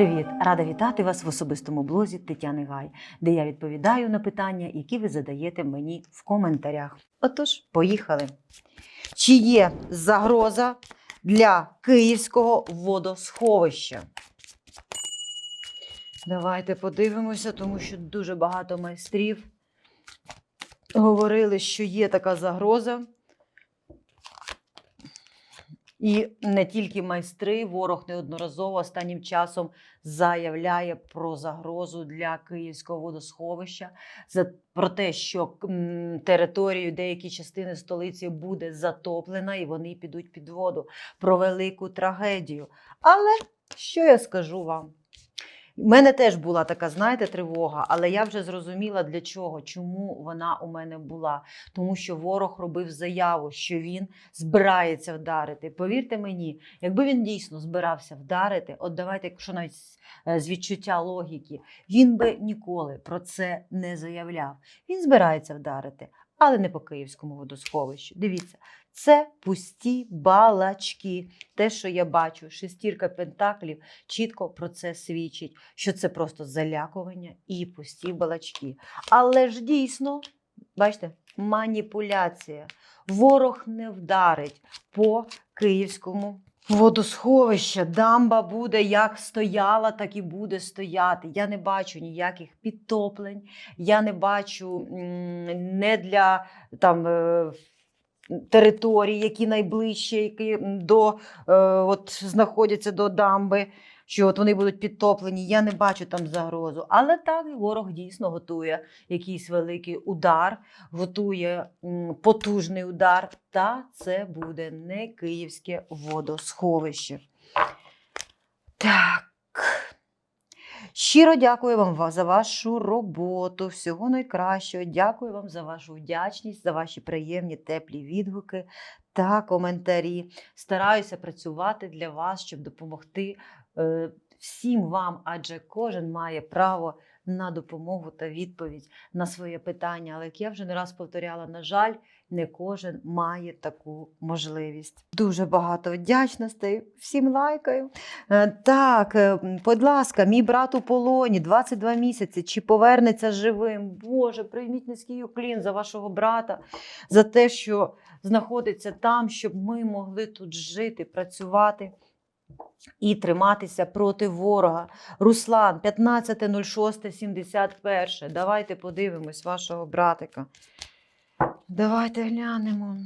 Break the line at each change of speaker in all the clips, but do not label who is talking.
привіт! Рада вітати вас в особистому блозі Тетяни Гай, де я відповідаю на питання, які ви задаєте мені в коментарях. Отож, поїхали. Чи є загроза для Київського водосховища? Давайте подивимося, тому що дуже багато майстрів говорили, що є така загроза. І не тільки майстри, ворог неодноразово останнім часом заявляє про загрозу для Київського водосховища, за про те, що територію деякі частини столиці буде затоплена і вони підуть під воду. Про велику трагедію. Але що я скажу вам? У мене теж була така, знаєте, тривога, але я вже зрозуміла для чого, чому вона у мене була. Тому що ворог робив заяву, що він збирається вдарити. Повірте мені, якби він дійсно збирався вдарити, от давайте, якщо навіть з- е, відчуття логіки, він би ніколи про це не заявляв. Він збирається вдарити, але не по Київському водосховищу. Дивіться, це пусті балачки. Те, що я бачу, шестірка пентаклів чітко про це свідчить, що це просто залякування і пусті балачки. Але ж дійсно, бачите, маніпуляція. Ворог не вдарить по київському водосховищу. Дамба буде як стояла, так і буде стояти. Я не бачу ніяких підтоплень, я не бачу не для там. Територій, які найближчі, які до е, от знаходяться до дамби, що от вони будуть підтоплені. Я не бачу там загрозу. Але так ворог дійсно готує якийсь великий удар, готує потужний удар. Та це буде не київське водосховище. Так. Щиро дякую вам за вашу роботу. Всього найкращого. Дякую вам за вашу вдячність, за ваші приємні теплі відгуки та коментарі. Стараюся працювати для вас, щоб допомогти е, всім вам, адже кожен має право на допомогу та відповідь на своє питання. Але як я вже не раз повторяла, на жаль, не кожен має таку можливість. Дуже багато вдячностей. Всім лайкаю. Е, Так, е, будь ласка, мій брат у полоні 22 місяці. Чи повернеться живим? Боже, прийміть низький уклін за вашого брата, за те, що знаходиться там, щоб ми могли тут жити, працювати. І триматися проти ворога. Руслан, 15.06.71. Давайте подивимось вашого братика. Давайте глянемо.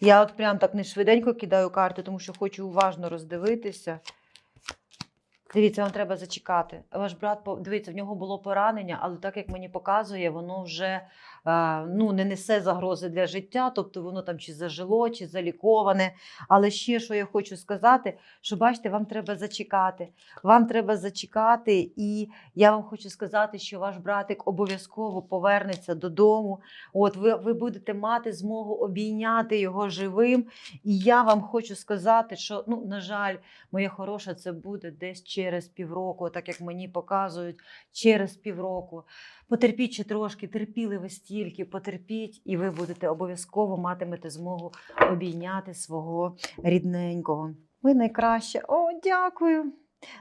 Я от прям так не швиденько кидаю карти, тому що хочу уважно роздивитися. Дивіться, вам треба зачекати. Ваш брат, дивіться, в нього було поранення, але так як мені показує, воно вже е, ну, не несе загрози для життя, тобто воно там чи зажило, чи заліковане. Але ще що я хочу сказати, що бачите, вам треба зачекати. Вам треба зачекати, і я вам хочу сказати, що ваш братик обов'язково повернеться додому. От ви, ви будете мати змогу обійняти його живим. І я вам хочу сказати, що ну, на жаль, моя хороша, це буде десь через півроку, так як мені показують, через півроку. Потерпіть ще трошки, терпіли ви стільки, потерпіть, і ви будете обов'язково матимете змогу обійняти свого рідненького. Ви найкраще. О, дякую.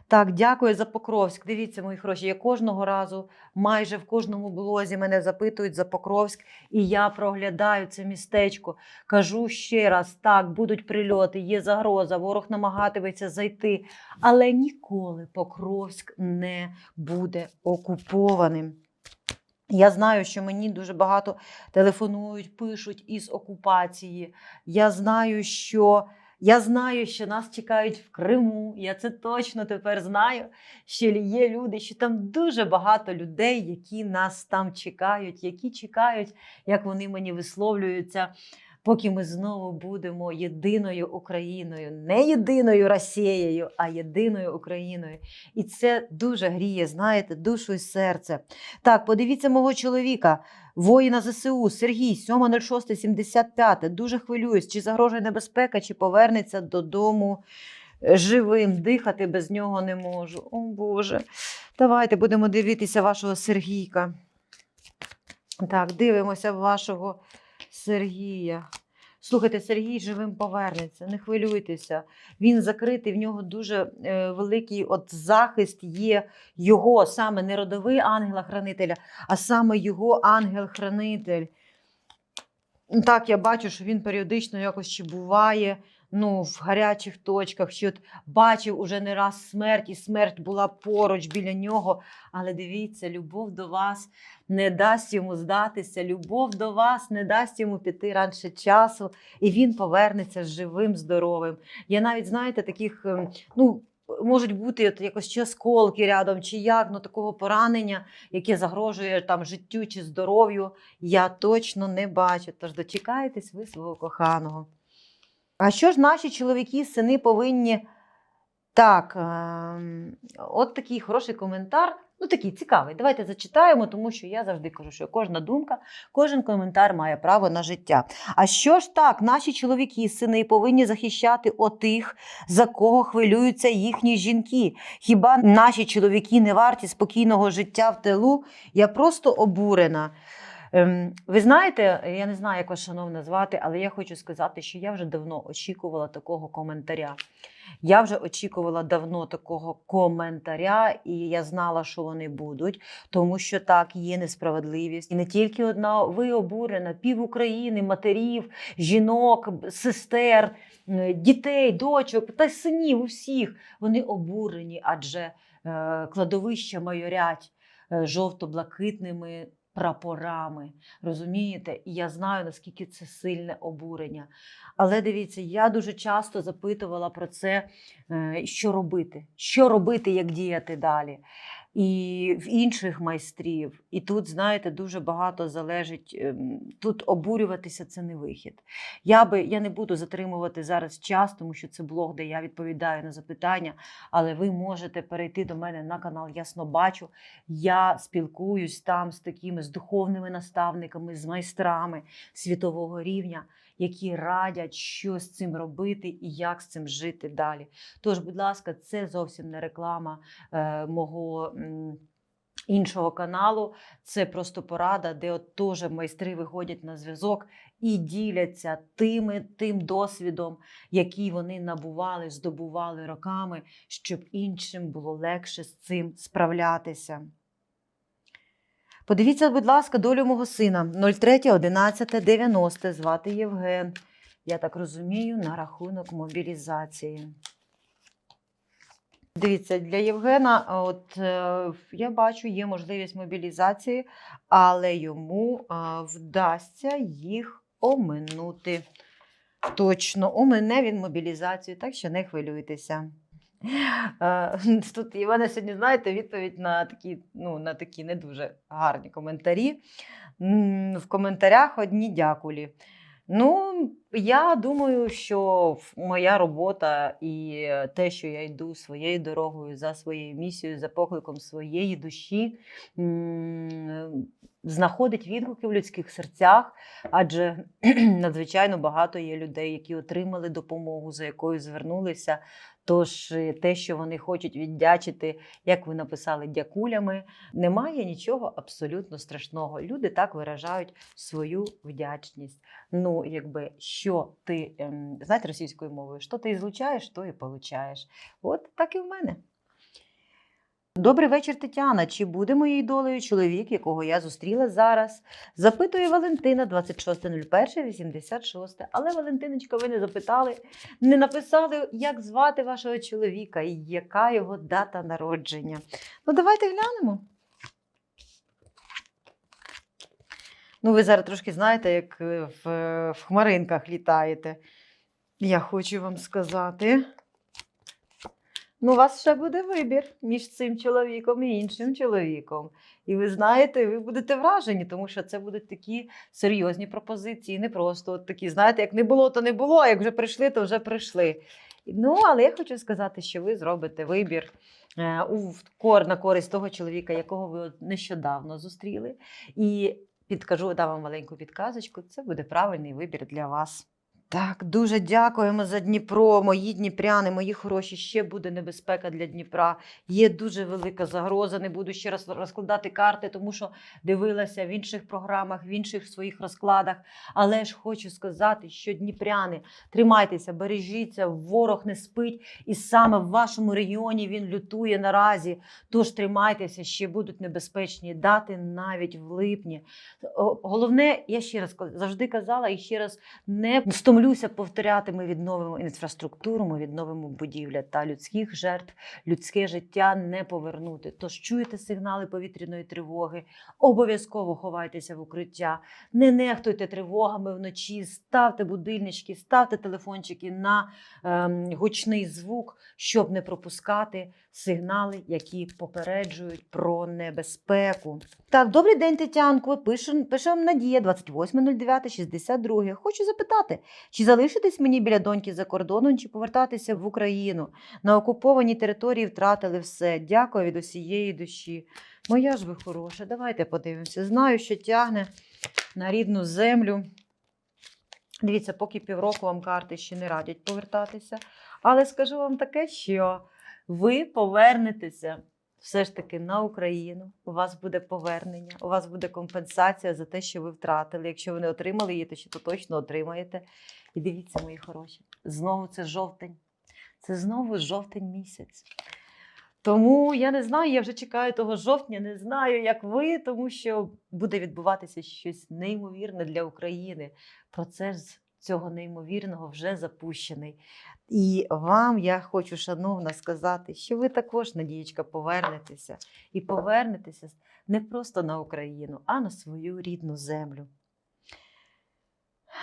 Так, дякую за Покровськ. Дивіться, мої хороші. Я кожного разу, майже в кожному блозі мене запитують за Покровськ, і я проглядаю це містечко. Кажу ще раз: так, будуть прильоти, є загроза, ворог намагатиметься зайти, але ніколи Покровськ не буде окупованим. Я знаю, що мені дуже багато телефонують, пишуть із окупації. Я знаю, що я знаю, що нас чекають в Криму. Я це точно тепер знаю. Що є люди, що там дуже багато людей, які нас там чекають, які чекають, як вони мені висловлюються. Поки ми знову будемо єдиною Україною, не єдиною Росією, а єдиною Україною. І це дуже гріє, знаєте, душу і серце. Так, подивіться мого чоловіка, воїна ЗСУ Сергій, 7.06.75. Дуже хвилююсь, чи загрожує небезпека, чи повернеться додому живим. Дихати без нього не можу. О Боже. Давайте будемо дивитися вашого Сергійка. Так, дивимося вашого Сергія. Слухайте, Сергій живим повернеться, не хвилюйтеся. Він закритий, в нього дуже е, великий от захист є його, саме не родовий ангела-хранителя, а саме його ангел-хранитель. Так, я бачу, що він періодично якось буває ну, в гарячих точках, чи от бачив уже не раз смерть, і смерть була поруч біля нього. Але дивіться, любов до вас не дасть йому здатися, любов до вас не дасть йому піти раніше часу, і він повернеться живим, здоровим. Я навіть, знаєте, таких, ем, ну, можуть бути от якось чи осколки рядом, чи як, ну такого поранення, яке загрожує там життю чи здоров'ю, я точно не бачу. Тож дочекайтесь ви свого коханого. А що ж наші чоловіки, сини повинні. Так, ем, от такий хороший коментар. Ну, такий цікавий. Давайте зачитаємо, тому що я завжди кажу, що кожна думка, кожен коментар має право на життя. А що ж так, наші чоловіки, сини повинні захищати отих, за кого хвилюються їхні жінки. Хіба наші чоловіки не варті спокійного життя в тилу? Я просто обурена. Ем, ви знаєте, я не знаю, як вас шановна звати, але я хочу сказати, що я вже давно очікувала такого коментаря. Я вже очікувала давно такого коментаря, і я знала, що вони будуть, тому що так є несправедливість. І не тільки одна, ви обурена, пів України, матерів, жінок, сестер, дітей, дочок та синів усіх. Вони обурені, адже е, кладовища майорять е, жовто-блакитними прапорами. Розумієте? І я знаю, наскільки це сильне обурення. Але дивіться, я дуже часто запитувала про це, е, що робити, що робити, як діяти далі. І в інших майстрів. І тут, знаєте, дуже багато залежить. ем, Тут обурюватися це не вихід. Я би я не буду затримувати зараз час, тому що це блог, де я відповідаю на запитання. Але ви можете перейти до мене на канал Ясно Бачу. Я спілкуюсь там з такими з духовними наставниками, з майстрами світового рівня, які радять, що з цим робити і як з цим жити далі. Тож, будь ласка, це зовсім не реклама е, мого. Іншого каналу це просто порада, де от теж майстри виходять на зв'язок і діляться тими, тим досвідом, який вони набували, здобували роками, щоб іншим було легше з цим справлятися. Подивіться, будь ласка, долю мого сина 03.11.90. Звати Євген. Я так розумію, на рахунок мобілізації. Дивіться, для Євгена, от е, я бачу, є можливість мобілізації, але йому е, вдасться їх оминути. Точно, омине він мобілізацію, так що не хвилюйтеся. Е, Тут і в мене сьогодні, знаєте, відповідь на такі, ну, на такі не дуже гарні коментарі. В коментарях одні дякулі. Ну, я думаю, що моя робота і те, що я йду своєю дорогою за своєю місією, за покликом своєї душі, знаходить відгуки в людських серцях, адже надзвичайно багато є людей, які отримали допомогу, за якою звернулися. Тож е, те, що вони хочуть віддячити, як ви написали, дякулями, немає нічого абсолютно страшного. Люди так виражають свою вдячність. Ну, якби що ти ем, знаєте російською мовою, що ти злучаєш, то і получаєш. От так і в мене. Добрий вечір, Тетяна. Чи буде моєю долею чоловік, якого я зустріла зараз? Запитує Валентина 26.01.86. Але Валентиночка, ви не запитали, не написали, як звати вашого чоловіка і яка його дата народження. Ну, давайте глянемо. Ну, ви зараз трошки знаєте, як е, в, в хмаринках літаєте. Я хочу вам сказати. Ну, у вас ще буде вибір між цим чоловіком і іншим чоловіком. І ви знаєте, ви будете вражені, тому що це будуть такі серйозні пропозиції, не просто от такі, знаєте, як не було, то не було, а як вже прийшли, то вже прийшли. Ну, але я хочу сказати, що ви зробите вибір е, у кор на користь того чоловіка, якого ви нещодавно зустріли. І підкажу, дам вам маленьку підказочку. Це буде правильний вибір для вас. Так, дуже дякуємо за Дніпро. Мої дніпряни, мої хороші. Ще буде небезпека для Дніпра. Є дуже велика загроза. Не буду ще раз розкладати карти, тому що дивилася в інших програмах, в інших своїх розкладах. Але ж хочу сказати, що дніпряни, тримайтеся, бережіться, ворог не спить, і саме в вашому регіоні він лютує наразі. Тож тримайтеся, ще будуть небезпечні дати навіть в липні. Головне, я ще раз завжди казала і ще раз не стомлюся повторяти. Ми відновимо інфраструктуру, ми відновимо будівля та людських жертв, людське життя не повернути. Тож чуєте сигнали повітряної тривоги, обов'язково ховайтеся в укриття, не нехтуйте тривогами вночі, ставте будильнички, ставте телефончики на ем, гучний звук, щоб не пропускати сигнали, які попереджують про небезпеку. Так, добрий день, Тетянко. Пише, пише вам Надія, 28.09.62. Хочу запитати, чи залишитись мені біля доньки за кордоном, чи повертатися в Україну? На окупованій території втратили все. Дякую від усієї душі. Моя ж ви хороша, давайте подивимося. Знаю, що тягне на рідну землю. Дивіться, поки півроку вам карти ще не радять повертатися. Але скажу вам таке, що ви повернетеся все ж таки на Україну. У вас буде повернення, у вас буде компенсація за те, що ви втратили. Якщо ви не отримали її, то ще то точно отримаєте. І дивіться, мої хороші, знову це жовтень. Це знову жовтень місяць. Тому я не знаю, я вже чекаю того жовтня, не знаю, як ви, тому що буде відбуватися щось неймовірне для України. Процес цього неймовірного вже запущений. І вам я хочу, шановна, сказати, що ви також, Надієчка, повернетеся. І повернетеся не просто на Україну, а на свою рідну землю.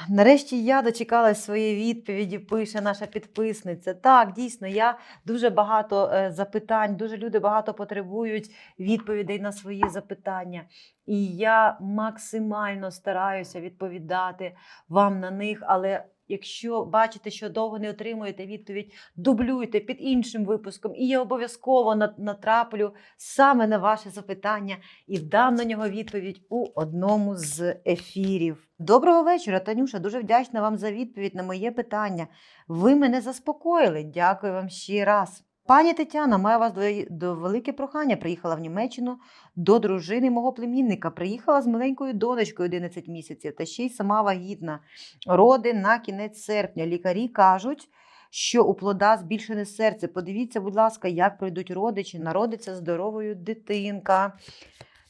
Нарешті я дочекалась своєї відповіді, пише наша підписниця. Так, дійсно, я дуже багато е, запитань, дуже люди багато потребують відповідей на свої запитання. І я максимально стараюся відповідати вам на них. Але якщо бачите, що довго не отримуєте відповідь, дублюйте під іншим випуском, і я обов'язково натраплю саме на ваше запитання і дам на нього відповідь у одному з ефірів. Доброго вечора, Танюша. Дуже вдячна вам за відповідь на моє питання. Ви мене заспокоїли. Дякую вам ще раз. Пані Тетяна, маю вас до, велике прохання. Приїхала в Німеччину до дружини мого племінника. Приїхала з маленькою донечкою 11 місяців та ще й сама вагітна. Роди на кінець серпня. Лікарі кажуть, що у плода збільшене серце. Подивіться, будь ласка, як пройдуть родичі. Народиться здоровою дитинка.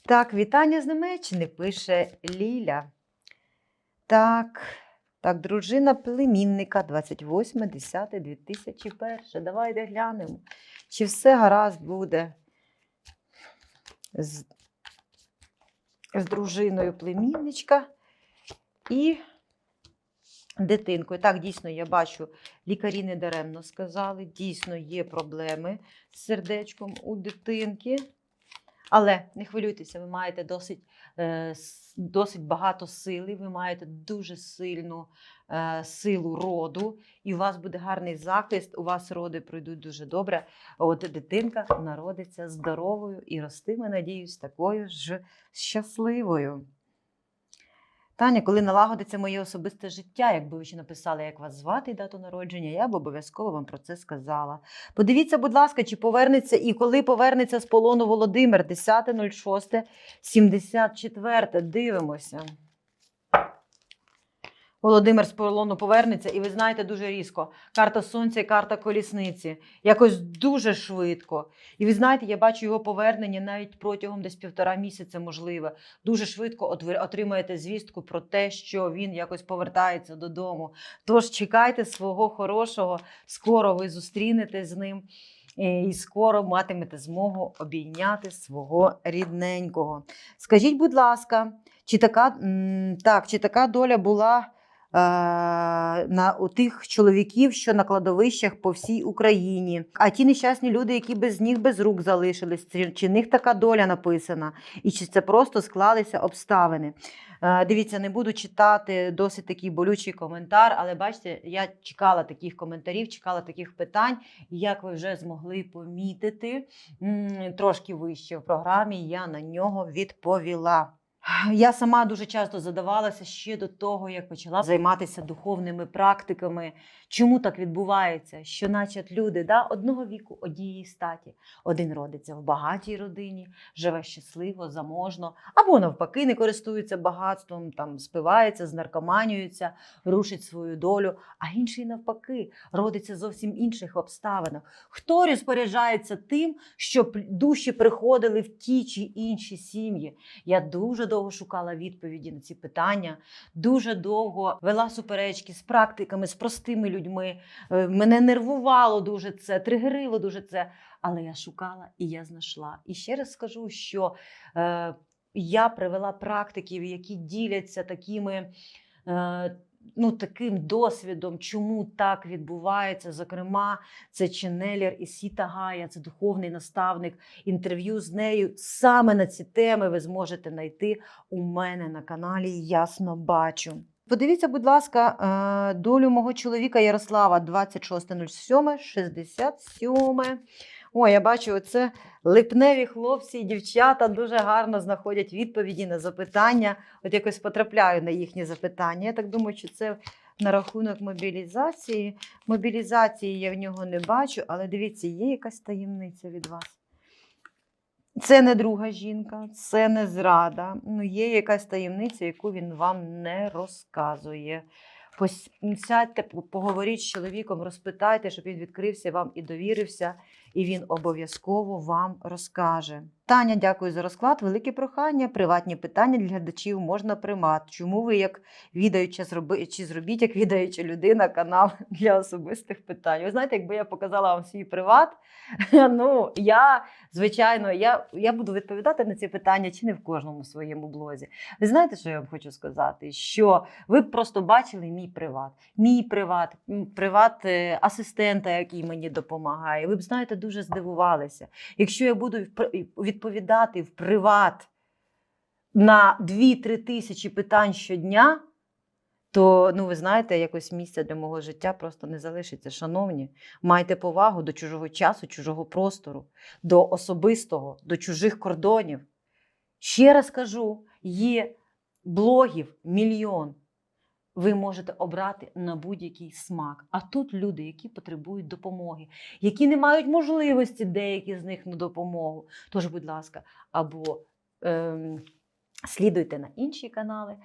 Так, вітання з Німеччини, пише Ліля. Так, так, дружина племінника 28.10.2001. Давайте глянемо, чи все гаразд буде з, з дружиною племінничка і дитинкою. Так, дійсно, я бачу, лікарі недаремно сказали, дійсно є проблеми з сердечком у дитинки. Але не хвилюйтеся, ви маєте досить, е, досить багато сили, ви маєте дуже сильну е, силу роду, і у вас буде гарний захист, у вас роди пройдуть дуже добре. От дитинка народиться здоровою і ростиме, надіюсь, такою ж щасливою. Таня, коли налагодиться моє особисте життя, якби ви ще написали, як вас звати і дату народження, я б обов'язково вам про це сказала. Подивіться, будь ласка, чи повернеться і коли повернеться з полону Володимир, 10.06.74. Дивимося. Володимир з полону повернеться, і ви знаєте дуже різко. Карта сонця і карта колісниці. Якось дуже швидко. І ви знаєте, я бачу його повернення навіть протягом десь півтора місяця, можливо. Дуже швидко ви отримаєте звістку про те, що він якось повертається додому. Тож чекайте свого хорошого, скоро ви зустрінетесь з ним. І скоро матимете змогу обійняти свого рідненького. Скажіть, будь ласка, чи така, так, чи така доля була на у тих чоловіків, що на кладовищах по всій Україні. А ті нещасні люди, які без ніг, без рук залишились, чи, чи них така доля написана, і чи це просто склалися обставини. Е, Дивіться, не буду читати досить такий болючий коментар, але бачите, я чекала таких коментарів, чекала таких питань. Як ви вже змогли помітити трошки вище в програмі, я на нього відповіла. Я сама дуже часто задавалася ще до того, як почала займатися духовними практиками. Чому так відбувається? Що, наче люди да, одного віку, однієї статі, один родиться в багатій родині, живе щасливо, заможно, або навпаки, не користується багатством, там спивається, знаркоманюється, рушить свою долю, а інший навпаки родиться зовсім інших обставинах. Хто розпоряджається тим, щоб душі приходили в ті чи інші сім'ї? Я дуже довго шукала відповіді на ці питання, дуже довго вела суперечки з практиками, з простими людьми. Е, Мене нервувало дуже це, тригерило дуже це. Але я шукала і я знайшла. І ще раз скажу, що е, я привела практиків, які діляться такими. Е, Ну, таким досвідом, чому так відбувається. Зокрема, це Ченелір і Сіта Гая, це духовний наставник. Інтерв'ю з нею саме на ці теми ви зможете знайти у мене на каналі. Ясно бачу. Подивіться, будь ласка, е, долю мого чоловіка Ярослава 26.07, 67. Ой, я бачу, оце липневі хлопці і дівчата дуже гарно знаходять відповіді на запитання. От якось потрапляю на їхні запитання. Я так думаю, що це на рахунок мобілізації. Мобілізації я в нього не бачу, але дивіться, є якась таємниця від вас. Це не друга жінка, це не зрада. Ну, є якась таємниця, яку він вам не розказує. Сядьте, поговоріть з чоловіком, розпитайте, щоб він відкрився вам і довірився, і він обов'язково вам розкаже. Таня, дякую за розклад. Велике прохання. Приватні питання для глядачів можна примат. Чому ви, як відаюча, зроби... чи зробіть, як відаюча людина, канал для особистих питань? Ви знаєте, якби я показала вам свій приват, ну я звичайно, я, я буду відповідати на ці питання чи не в кожному своєму блозі. Ви знаєте, що я вам хочу сказати? Що ви б просто бачили мій приват, мій приват, приват е, асистента, який мені допомагає. Ви б знаєте, дуже здивувалися. Якщо я буду впр- відповідати в приват на 2-3 тисячі питань щодня. То, ну, ви знаєте, якось місця для мого життя просто не залишиться. Шановні, майте повагу до чужого часу, чужого простору, до особистого, до чужих кордонів. Ще раз кажу: є блогів мільйон. Ви можете обрати на будь-який смак. А тут люди, які потребують допомоги, які не мають можливості деякі з них на допомогу. Тож, будь ласка, або ем, слідуйте на інші канали,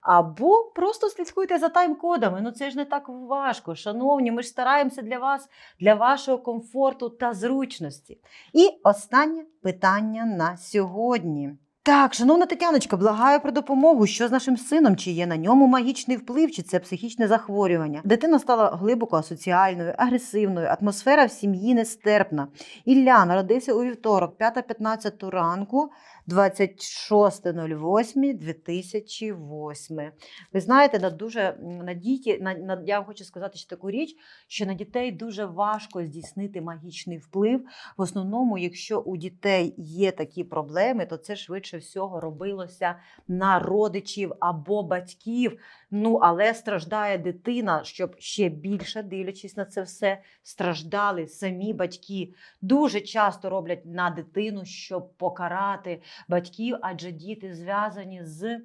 або просто слідкуйте за тайм-кодами. Ну це ж не так важко. Шановні, ми ж стараємося для вас, для вашого комфорту та зручності. І останнє питання на сьогодні. Так, шановна Тетяночка, благаю про допомогу. Що з нашим сином? Чи є на ньому магічний вплив, чи це психічне захворювання? Дитина стала глибоко асоціальною, агресивною, атмосфера в сім'ї нестерпна. Ілля народився у вівторок, 5.15 ранку, 26.08.2008. Ви знаєте, на дуже на діті, на, на, я хочу сказати ще таку річ, що на дітей дуже важко здійснити магічний вплив. В основному, якщо у дітей є такі проблеми, то це швидше всього робилося на родичів або батьків. Ну, але страждає дитина, щоб ще більше дивлячись на це все, страждали самі батьки. Дуже часто роблять на дитину, щоб покарати батьків, адже діти зв'язані з.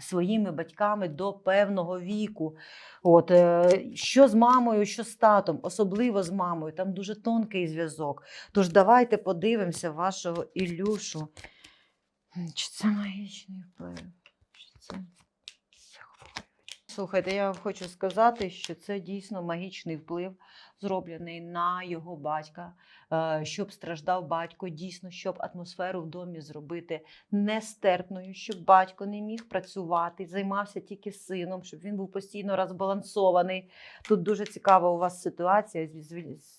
Своїми батьками до певного віку. От, е, що з мамою, що з татом, особливо з мамою, там дуже тонкий зв'язок. Тож давайте подивимося вашого Ілюшу. Чи це магічний вплив? Чи це? Слухайте, я хочу сказати, що це дійсно магічний вплив, зроблений на його батька, е, щоб страждав батько, дійсно, щоб атмосферу в домі зробити нестерпною, щоб батько не міг працювати, займався тільки сином, щоб він був постійно розбалансований. Тут дуже цікава у вас ситуація.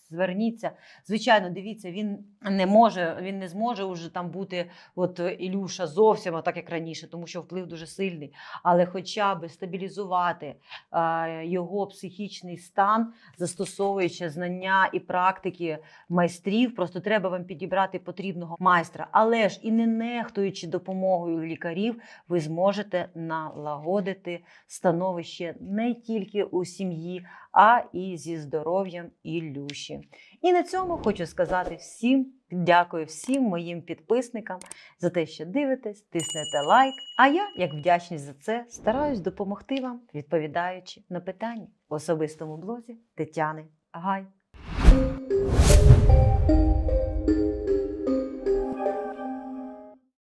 Зверніться. Звичайно, дивіться, він не може, він не зможе уже там бути, от Ілюша, зовсім так, як раніше, тому що вплив дуже сильний. Але хоча б стабілізувати його психічний стан, застосовуючи знання і практики майстрів, просто треба вам підібрати потрібного майстра. Але ж і не нехтуючи допомогою лікарів, ви зможете налагодити становище не тільки у сім'ї, а і зі здоров'ям Ілюші. І на цьому хочу сказати всім дякую всім моїм підписникам за те, що дивитесь, тиснете лайк. А я, як вдячність за це, стараюсь допомогти вам, відповідаючи на питання в особистому блозі Тетяни Гай.